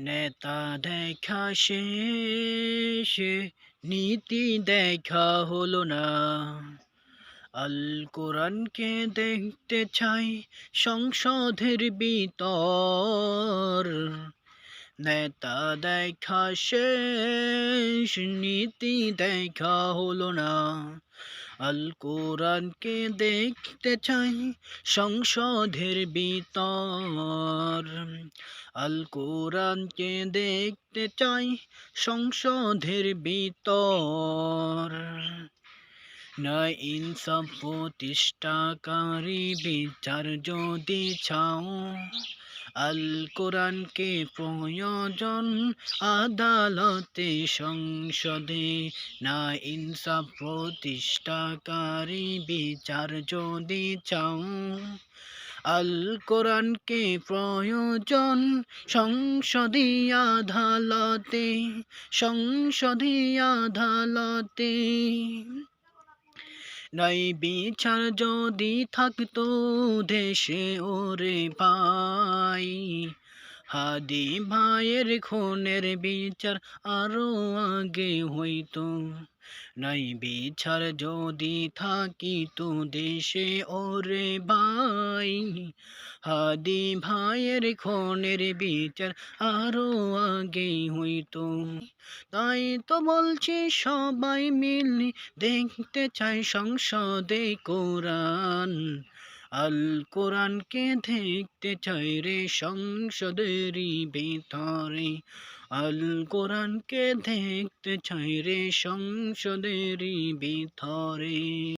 নেতা দেখা শেষে, নীতি দেখা হলো না। আল কোরআনকে দেখতে চাই সংসদের বিতর নেতা দেখা শেষ, নীতি দেখা হলো না। আল কোরআনকে দেখতে চাই সংসদের ভিতর। আল কোরআনকে দেখতে চাই সংসদের ভিতর। না ইনসাফ প্রতিষ্ঠাকারী বিচার যদি চাও, আল কোরআনকে প্রয়োজন আদালতে সংসদে। না ইনসাফ প্রতিষ্ঠাকারী বিচার যদি চাও আল কোরআনকে প্রয়োজন সংসদীয় আদালতে সংসদীয় আদালতে। নাই বিচার যদি থাকতো দেশে ওরে ভাই হাদি ভাইয়ের খুনের বিচার আরও আগে হইতো। নাই বিচার যদি থাকিতো দেশে, ওরে ভাই, হাদি ভাইয়ের খুনের বিচার আরও আগে হইতো। তাই তো বলছি, সবাই মিলে দেখতে চাই সংসদে কোরআন আল কোরআনকে দেখতে চাই রে সংসদেরই ভিতরে? আল কোরআনকে দেখতে চাই রে সংসদেরই ভিতরে?